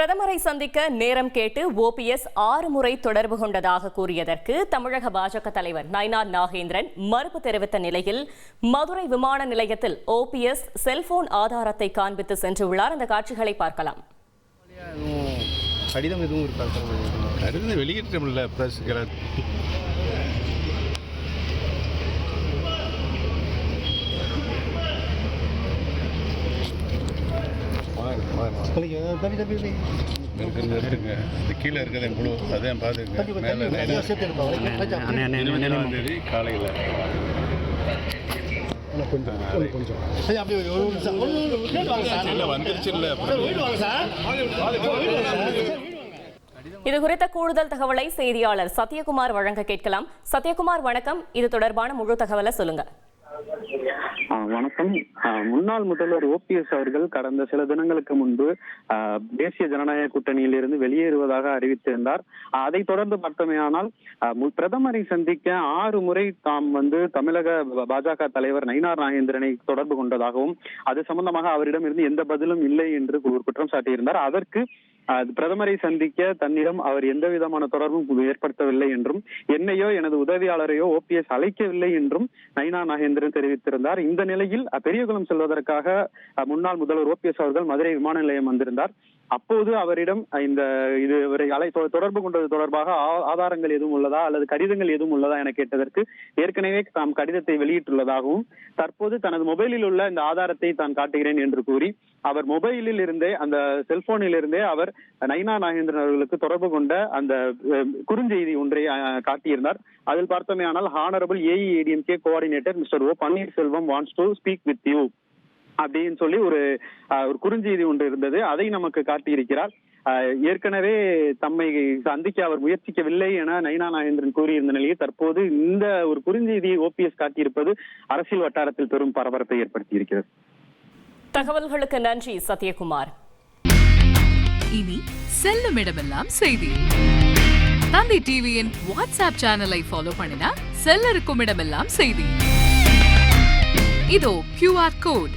பிரதமரை சந்திக்க நேரம் கேட்டு ஓபிஎஸ் ஆறு முறை தொடர்பு கொண்டதாக கூறியதற்கு தமிழக பாஜக தலைவர் நயினார் நாகேந்திரன் மறுப்பு தெரிவித்த நிலையில் மதுரை விமான நிலையத்தில் ஓபிஎஸ் செல்போன் ஆதாரத்தை காண்பித்து சென்றுள்ளார் அந்த காட்சிகளை பார்க்கலாம். கடிதம் எதுவும் இது கீழே இருக்கிறது என் குழு அதான் மேலே இருபதாம் தேதி காலையில் இது குறித்த கூடுதல் தகவலை செய்தியாளர் சத்யகுமார் வழங்க கேட்கலாம். சத்யகுமார் வணக்கம். இது தொடர்பான முழு தகவலை சொல்லுங்க. வணக்கம். முன்னாள் முதல்வர் ஓபிஎஸ் அவர்கள் கடந்த சில தினங்களுக்கு முன்பு தேசிய ஜனநாயக கூட்டணியில் இருந்து வெளியேறுவதாக அறிவித்திருந்தார். அதை அதைத் தொடர்ந்து மட்டுமேயானால் பிரதமரை சந்திக்க ஆறு முறை தாம் வந்து தமிழக பாஜக தலைவர் நயினார் நாகேந்திரனை தொடர்பு கொண்டதாகவும் அது சம்பந்தமாக அவரிடம் இருந்து எந்த பதிலும் இல்லை என்று ஒரு குற்றம் சாட்டியிருந்தார். அதற்கு பிரதமரை சந்திக்க தன்னிடம் அவர் எந்த விதமான தொடர்பும் ஏற்படுத்தவில்லை என்றும் என்னையோ எனது உதவியாளரையோ ஓபிஎஸ் அழைக்கவில்லை என்றும் நைனா நாகேந்திரன் தெரிவித்திருந்தார். இந்த நிலையில் பெரியகுளம் செல்வதற்காக அஹ், முன்னாள் முதல்வர் ஓபிஎஸ் அவர்கள் மதுரை விமான நிலையம் வந்திருந்தார். அப்போது அவரிடம் இந்த இது இவரை அலை தொ- தொடர்பு கொண்டது தொடர்பாக ஆ- ஆதாரங்கள் எதுவும் உள்ளதா அல்லது கடிதங்கள் எதுவும் உள்ளதா என கேட்டதற்கு ஏற்கனவே தாம் கடிதத்தை வெளியிட்டுள்ளதாகவும் தற்போது தனது மொபைலில் உள்ள இந்த ஆதாரத்தை தான் காட்டுகிறேன் என்று கூறி அவர் மொபைலில் இருந்தே அந்த செல்போனில் இருந்தே அவர் நைனா நாகேந்திரன் அவர்களுக்கு தொடர்பு கொண்ட அந்த குறுஞ்செய்தி ஒன்றை காட்டியிருந்தார். அதில் பார்த்தோமேயானால் honourable AIADMK coordinator mister O Panneerselvam wants to speak with you. அப்படின்னு சொல்லி ஒரு ஒரு குறுஞ்செய்தி ஒன்று இருந்தது. அதை நமக்கு காட்டியிருக்கிறார். ஏற்கனவே தம்மை சந்திக்க அவர் முயற்சிக்கவில்லை என நயினா நாகேந்திரன் கூறியிருந்த நிலையில் தற்போது இந்த ஒரு குறுஞ்செய்தியை ஓபிஎஸ் காட்டியிருப்பது அரசியல் வட்டாரத்தில் பெரும் பரபரப்பை ஏற்படுத்தியிருக்கிறது. தகவல்களுக்கு நன்றி சத்யகுமார். இனி செல்லும் இடமெல்லாம் செய்தி. தந்தி டிவியின் வாட்ஸ்அப் சேனலை ஃபாலோ பண்ணினா செல்ல இருக்கும் இடமெல்லாம் செய்தி. இதோ கியூஆர் கோட்